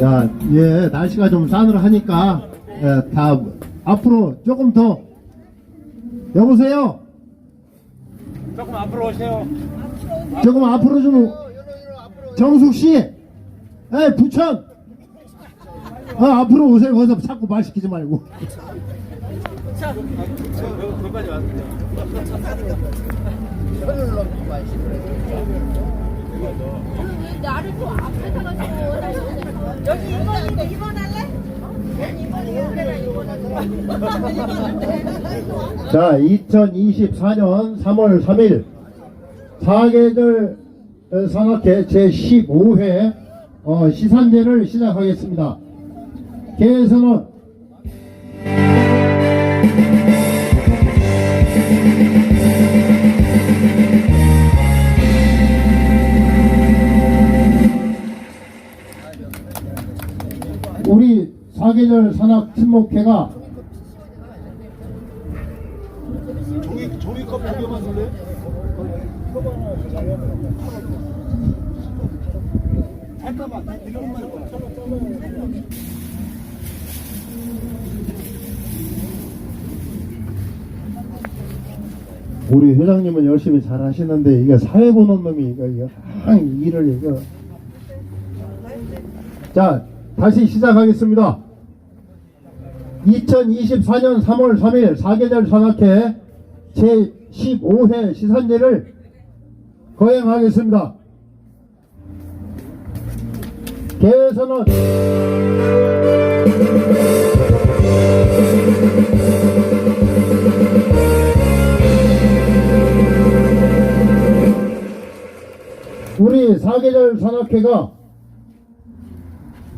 자, 예, 날씨가 좀 싸늘하니까, 예, 다, 앞으로 조금 더, 여보세요? 조금 앞으로 오세요. 조금 앞으로 좀, 정숙 씨! 에 부천! 어, 앞으로 오세요. 거기서 자꾸 말 시키지 말고. 왔어요. 왜 나를 또 앞에다가 줘? 여기 입원인데 입원할래? 자, 2024년 3월 3일 사계절 산악회 제15회 어, 시산제를 시작하겠습니다. 우 사계절 산악 친목회가 종이 종이컵 두 개만 줄래? 잠깐만, 이놈만 우리 회장님은 열심히 잘 하시는데 이게 사회 보는 놈이 이거 이거 항 일을 이거 자 다시 시작하겠습니다. 2024년 3월 3일 사계절 산악회 제 15회 시산제를 거행하겠습니다. 개선은 우리 사계절 산악회가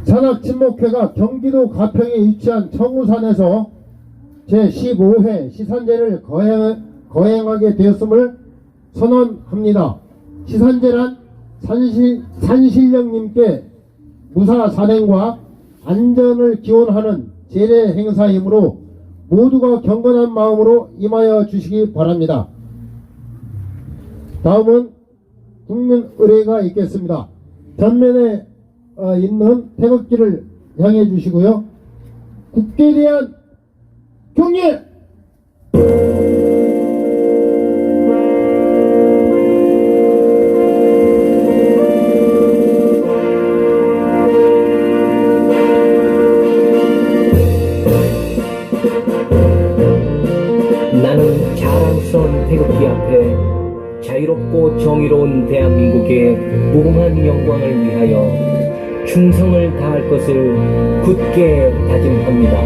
산악친목회가 경기도 가평에 위치한 청우산에서 제15회 시산제를 거행, 거행 하게 되었음을 선언합니다. 시산제란 산시, 산신령님께 무사 산행과 안전을 기원하는 제례 행사이므로 모두가 경건한 마음으로 임하여 주시기 바랍니다. 다음은 국민 의례가 있겠습니다. 전면에 어, 있는 태극기를 향해 주시고요. 국기에 대한 경례! 나는 자랑스러운 태극기 앞에 자유롭고 정의로운 대한민국의 무궁한 영광을 위하여 충성을 다할 것을 굳게 다짐합니다.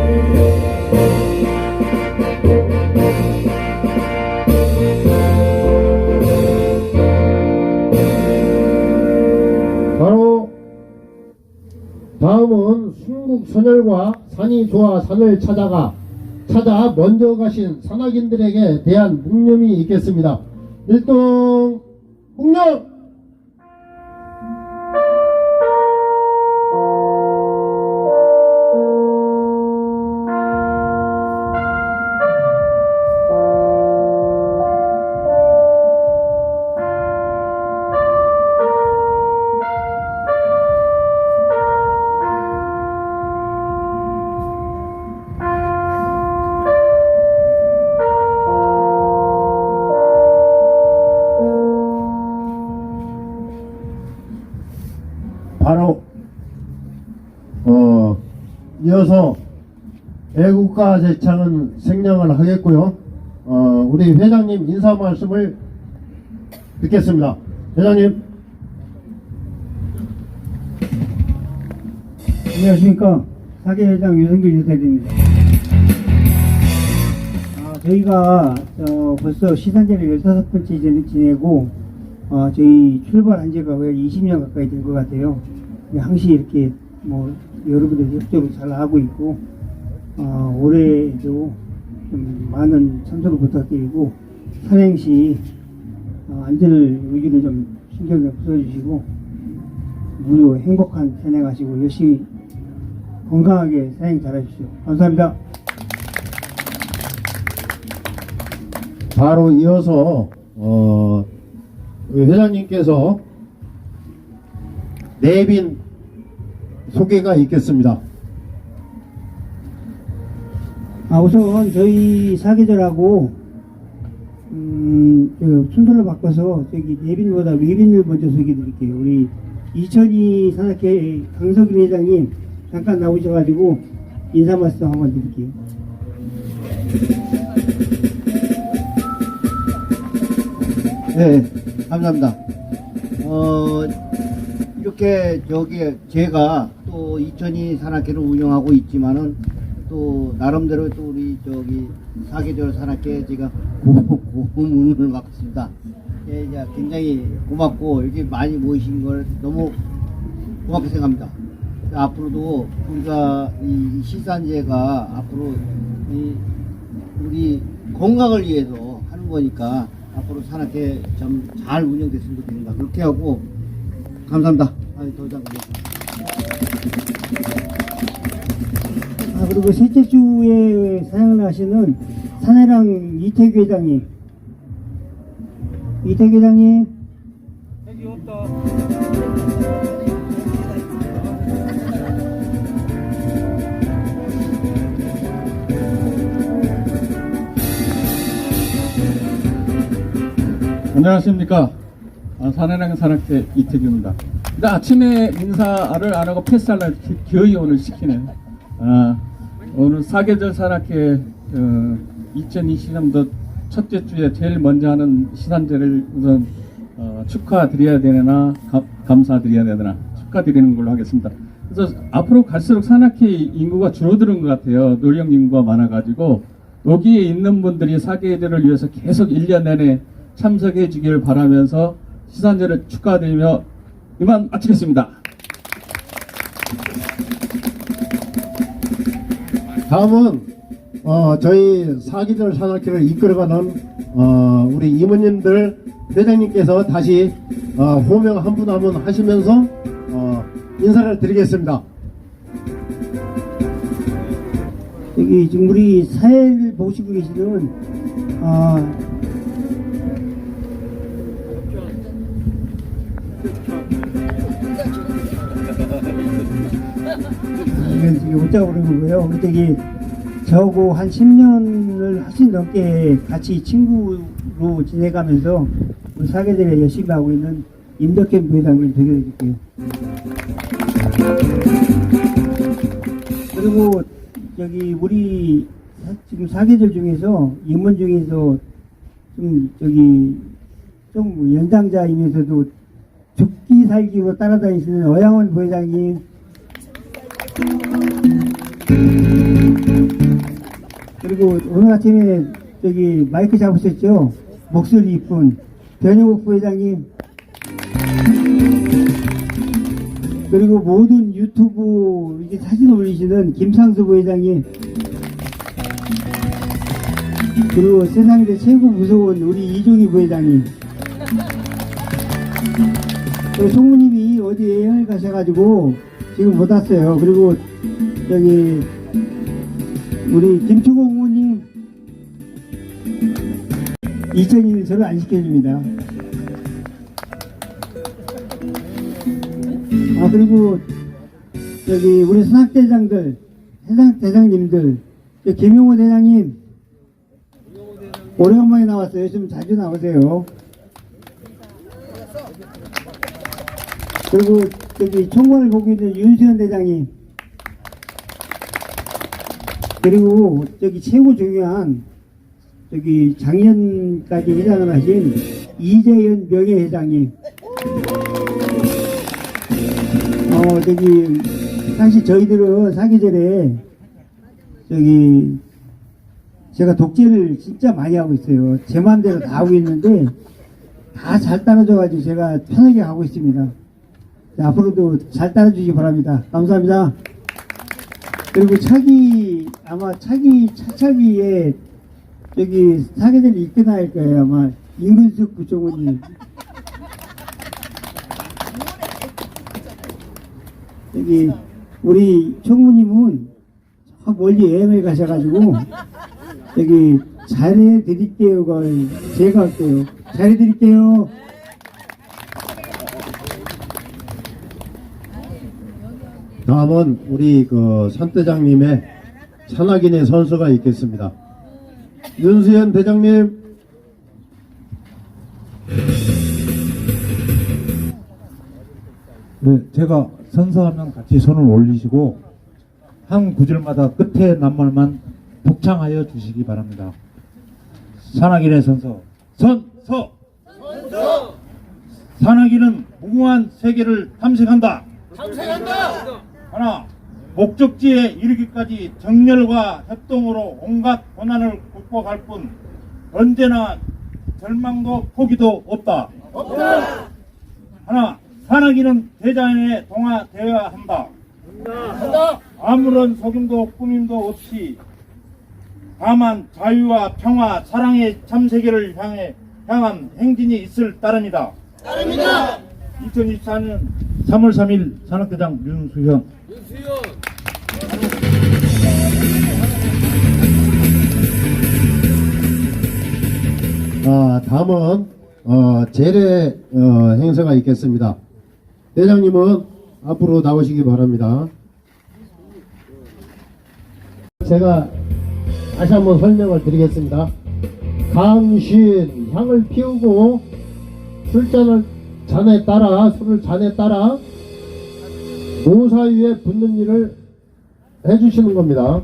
바로 다음은 순국 선열과 산이 좋아 산을 찾아가 찾아 먼저 가신 산악인들에게 대한 묵념이 있겠습니다. 일동 묵념! 바로 어 이어서 애국가 제창은 생략을 하겠고요. 어 우리 회장님 인사 말씀을 듣겠습니다. 회장님. 안녕하십니까 사계회장 유성길 여사입니다. 아, 저희가 어, 벌써 시산제를 15번째 지- 지내고 어, 저희 출발한 지가 거의 20년 가까이 된 것 같아요. 근데 항시 이렇게 뭐 여러분들 협조를 잘 하고 있고 어, 올해도 좀 많은 참석을 부탁드리고 산행시 어, 안전을 위주로 좀 신경을 써주시고 모두 행복한 산행하시고 열심히 건강하게 사행 잘하십시오. 감사합니다. 바로 이어서 어, 회장님께서 내빈 소개가 있겠습니다. 아, 우선 저희 사계절하고 음, 그 순서를 바꿔서 저기 예빈보다 외빈을 먼저 소개해 드릴게요. 우리 이천희 산악회 강석인 회장님 잠깐 나오셔가지고 인사 말씀 한번 드릴게요. 네, 감사합니다. 어, 이렇게 저기 제가 또 이천이 산악회를 운영하고 있지만은 또 나름대로 또 우리 저기 사계절 산악회 제가 고, 고문을 맡습니다. 예, 이제 굉장히 고맙고 이렇게 많이 모이신 걸 너무 고맙게 생각합니다. 앞으로도 우리가 이 시산제가 앞으로 이 우리 건강을 위해서 하는 거니까 앞으로 산악회 좀잘 운영됐으면 좋겠습니다. 그렇게 하고 감사합니다. 더 이상 아, 그리고 셋째 주에 사용을 하시는 사내랑 이태규 회장님. 이태규 회장님. 안녕하십니까. 아, 사내랑 산악회 이태규입니다. 근데 아침에 인사를 안 하고 패스하려 기- 기어이 오늘 시키네. 아, 오늘 사계절 산악회 어, 2020년도 첫째 주에 제일 먼저 하는 시산제를 우선 어, 축하드려야 되나 가- 감사드려야 되나 축하드리는 걸로 하겠습니다. 그래서 앞으로 갈수록 산악회 인구가 줄어드는 것 같아요. 노령 인구가 많아가지고 여기에 있는 분들이 사계절을 위해서 계속 1년 내내 참석해 주기를 바라면서 시산제를 축하드리며 이만 마치겠습니다. 다음은 어, 저희 사기절 산악회를 이끌어가는 어, 우리 이모님들 회장님께서 다시 어, 호명 한 분 한 분 하시면서 어, 인사를 드리겠습니다. 여기 지금 우리 사회를 보시고 계시는 아, 이건 어쩌고 그러는 거고요. 저기 저하고 한 10년을 훨씬 넘게 같이 친구로 지내가면서 우리 사계절에 열심히 하고 있는 임덕현 부회장님 소개해 드릴게요. 그리고 저기 우리 사- 지금 사계절 중에서 임원 중에서 좀 저기 좀 연장자이면서도 죽기 살기로 따라다니시는 어양원 부회장님 그리고 오늘 아침에 저기 마이크 잡으셨죠? 목소리 이쁜 변영욱 부회장님. 그리고 모든 유튜브 이제 사진 올리시는 김상수 부회장님. 그리고 세상에서 최고 무서운 우리 이종희 부회장님. 총무님이 어디 여행을 가셔가지고 지금 못 왔어요. 그리고 저기 우리 김충호 2000일 저를 안 시켜줍니다. 아 그리고 저기 우리 산악대장들 해당 대장님들 저 김용호 대장님. 오래간만에 나왔어요. 좀 자주 나오세요. 그리고 저기 총괄을 보고 있는 윤수현 대장님. 그리고 저기 최고 중요한 저기 작년까지 회장을 하신 이재현 명예회장님 어, 저기, 사실 저희들은 사계절에, 저기, 제가 독재를 진짜 많이 하고 있어요. 제 마음대로 다 하고 있는데, 다 잘 따라줘가지고 제가 편하게 하고 있습니다. 자, 앞으로도 잘 따라주시기 바랍니다. 감사합니다. 그리고 차기, 아마 차기, 차차기에, 저기, 사계절 이끌어날 거예요. 아마, 임근숙 부총무님. 여기 우리 총무님은 저 멀리 여행을 가셔가지고 여기 잘해드릴게요 걸 제가 할게요 잘해드릴게요 다음은 우리 그 산대장님의 산악인의 선수가 있겠습니다. 윤수현 대장님. 네, 제가 선서하면 같이 손을 올리시고 한 구절마다 끝에 낱말만 독창하여 주시기 바랍니다. 산악인의 선서 선서 산악인은 무궁한 세계를 탐색한다. 탐색한다. 하나 목적지에 이르기까지 정열과 협동으로 온갖 고난을 극복할 뿐 언제나 절망도 포기도 없다. 없다. 하나 산악인은 대자연에 동화되어야 한다. 아무런 속임도 꾸밈도 없이 다만 자유와 평화, 사랑의 참 세계를 향해 향한 행진이 있을 따름이다. 따릅니다. 2024년 3월 3일 산악대장 윤수현. 아, 다음은 어, 제례 어, 행사가 있겠습니다. 대장님은 앞으로 나오시기 바랍니다. 제가 다시 한번 설명을 드리겠습니다. 강신 향을 피우고 술잔을 잔에 따라 술을 잔에 따라 모사 위에 붓는 일을 해주시는 겁니다.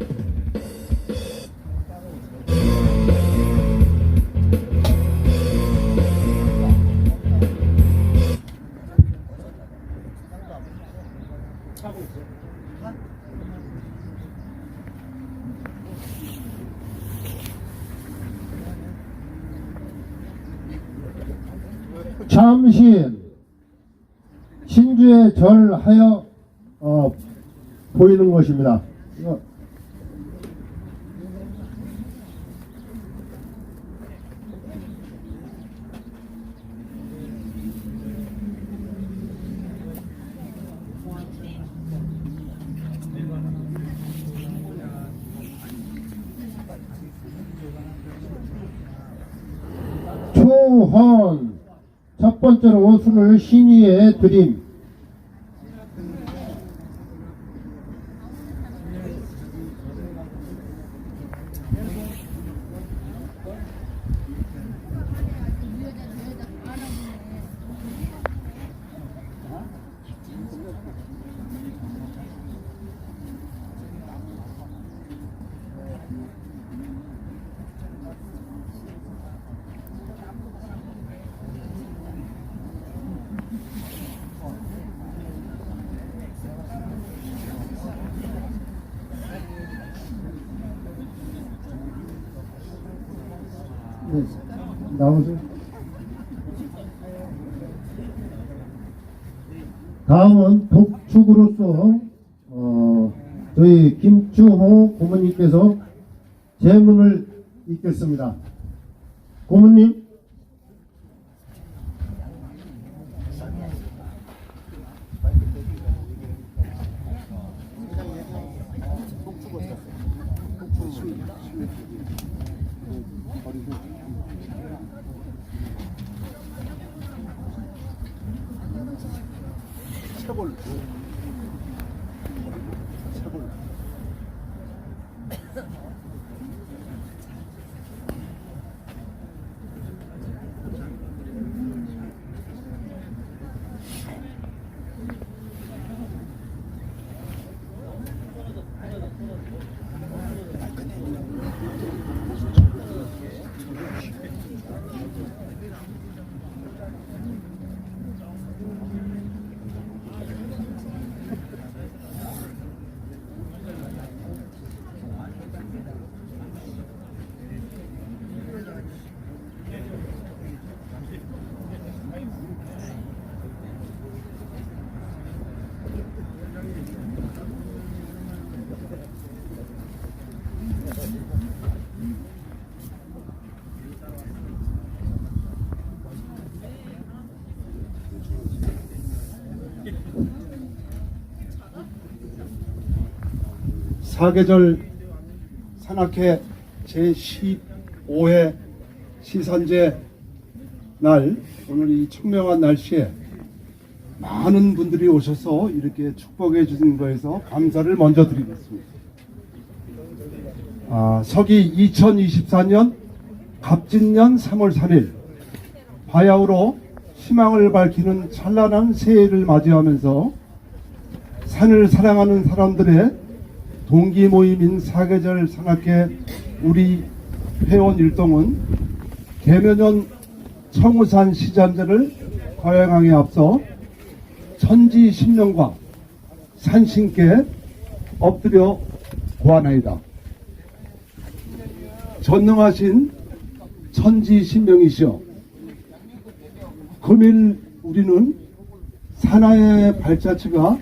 신주에 절하여 어, 보이는 것입니다. 초헌 첫 번째로 술을 신위에 드림 네, 나오세요. 다음은 독축으로서 어, 저희 김추호 고모님께서 제문을 읽겠습니다. 고모님. 사계절 산악회 제15회 시산제 날 오늘 이 청명한 날씨에 많은 분들이 오셔서 이렇게 축복해 주신 거에서 감사를 먼저 드리겠습니다. 아, 서기 2024년 갑진년 3월 3일 바야흐로 희망을 밝히는 찬란한 새해를 맞이하면서 산을 사랑하는 사람들의 동기 모임인 사계절 산악회 우리 회원 일동은 개면연 청우산 시잔제를 거행하에 앞서 천지 신명과 산신께 엎드려 구하나이다. 전능하신 천지 신명이시여 금일 우리는 산하의 발자취가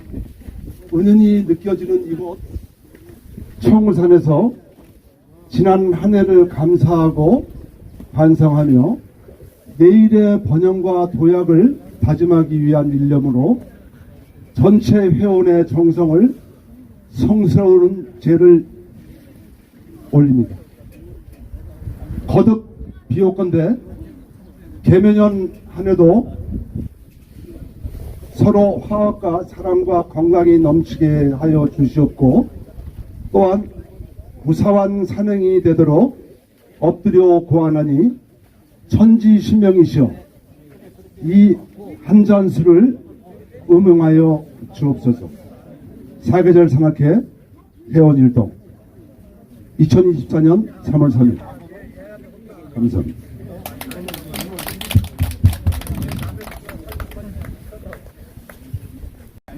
은은히 느껴지는 이곳 청우산에서 지난 한 해를 감사하고 반성하며 내일의 번영과 도약을 다짐하기 위한 일념으로 전체 회원의 정성을 성스러운 죄를 올립니다. 거듭 비옵건대 개면연 한 해도 서로 화합과 사랑과 건강이 넘치게 하여 주시옵고 또한 무사한 산행이 되도록 엎드려 고하나니 천지신명이시여 이 한 잔수를 음응하여 주옵소서. 사계절 산악회 회원 일동. 2024년 3월 3일. 감사합니다.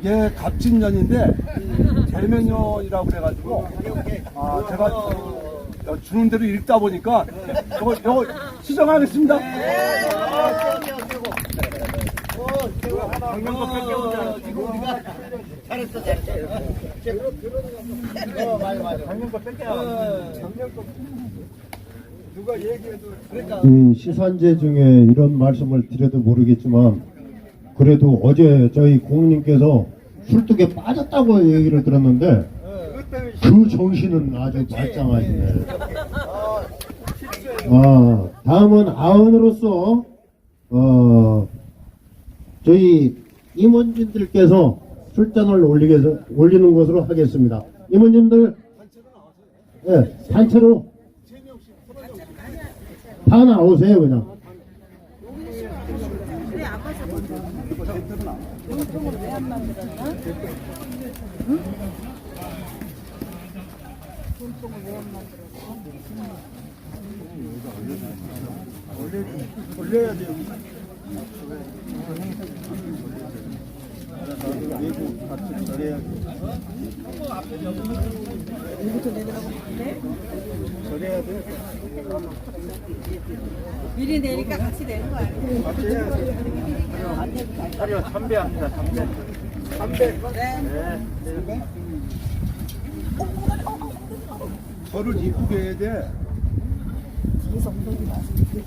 이게 갑진년인데 대면년이라고 그래가지고 아 제가 어, 주는 대로 읽다 보니까 이거 이거 시정하겠습니다. 이 시산제 중에 이런 말씀을 드려도 모르겠지만 그래도 어제 저희 공님께서 술뚝에 빠졌다고 얘기를 들었는데 그 정신은 아주 발장하시네. 아, 다음은 아흔으로서 어, 저희 임원진들께서 술잔을 올리게 올리는 것으로 하겠습니다. 임원님들 네, 단체로 다 나오세요 그냥. 안 만들었나? 응? 돈 만들었어? 올려야 돼요. 미리 내니까 같이 내는 거 아니에요? 하려 참배합니다. 참배. 저를 이쁘게 해야 돼.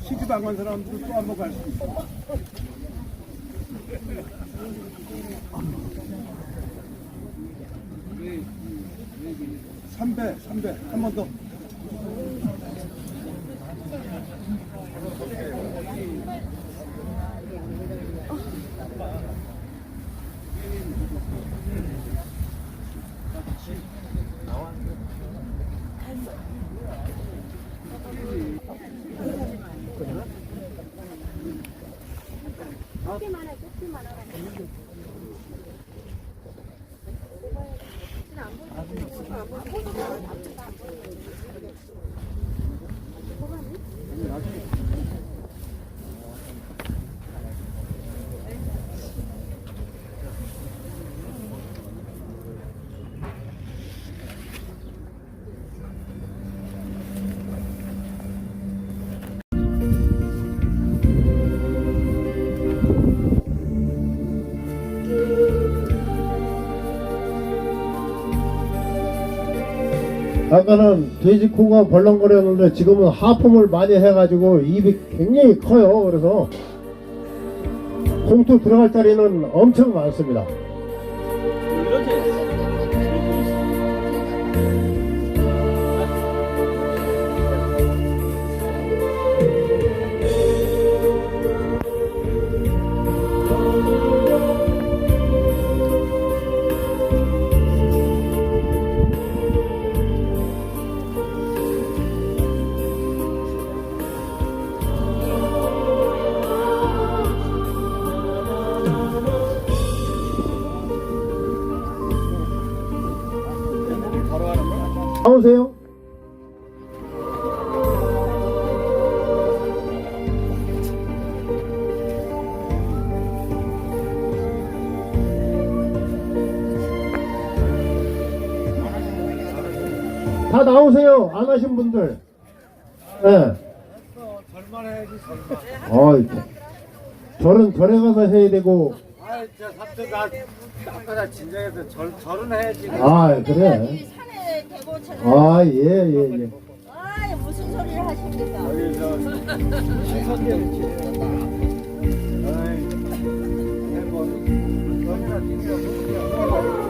시집 안 간 사람들은 또한 번 갈 수 있어. 삼배, 삼배, 한 번 더. 아까는 돼지 코가 벌렁거렸는데 지금은 하품을 많이 해가지고 입이 굉장히 커요. 그래서 공투 들어갈 자리는 엄청 많습니다. 나오세요. 안 하신 분들. 예. 절만 해야지 절만. 어이, 절은 절에 가서 해야 되고, 아, 저 삼촌 나 아까 나 진정해서 절 절은 해야지. 아, 그래. 아, 예, 예, 예. 아, 무슨 소리를 하십니까? 여기 저 신선계를 지내는다. 아이, 뭐, 전이나 뛰면